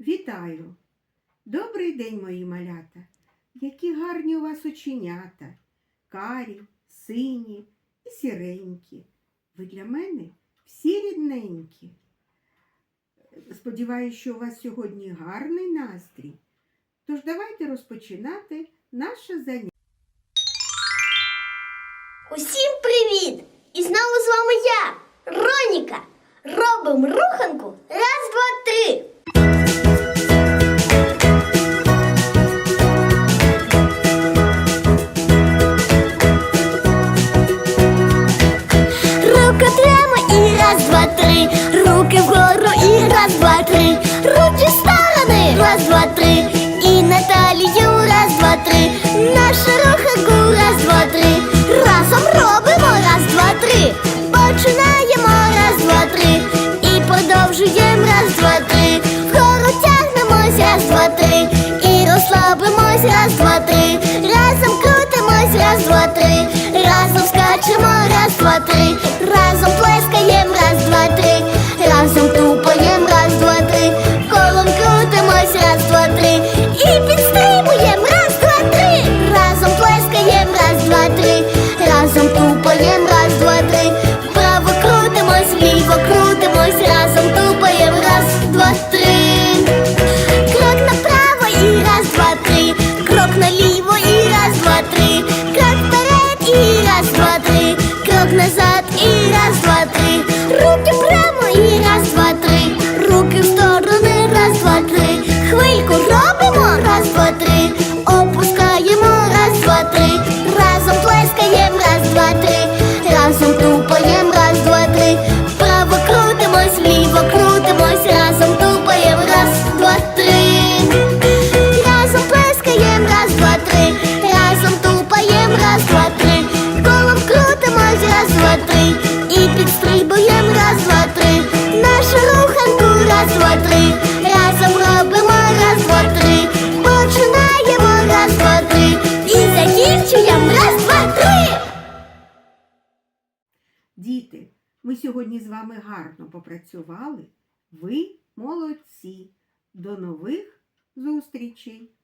Вітаю! Добрий день, мої малята! Які гарні у вас оченята, карі, сині і сіренькі. Ви для мене всі рідненькі. Сподіваюся, що у вас сьогодні гарний настрій. Тож давайте розпочинати наше заняття. Усім привіт! І знову з вами я, Роніка. Робимо Руки прямо і раз, два, три. Руки вгору і раз, два, три. Руки в сторони, раз, два, три. І на талію, раз, два, три. Наша рухаку, раз, два, три. Разом робимо, раз, два, три. Починаємо, три. Крок вперед і раз, два, три. Крок назад і раз, два, три. Руки прямо і раз, два, три. Руки в сторони, раз, два, три. Хвильку робимо, раз, два, три. Опускаємо, раз, два, три. Разом плескаєм, раз, два, три. Разом тупаєм, раз, два, три. Вправо крутимось, вліво крутимось, разом тупаєм, раз, два, три. Разом плескаєм, раз, два, три. Раз, два, три. І підстрибуєм, раз, два, три. Нашу руханку, раз, два, три. Разом робимо, раз, два, три. Починаємо, раз, два, три. І закінчуємо, раз, два, три. Діти, ми сьогодні з вами гарно попрацювали. Ви молодці. До нових зустрічей!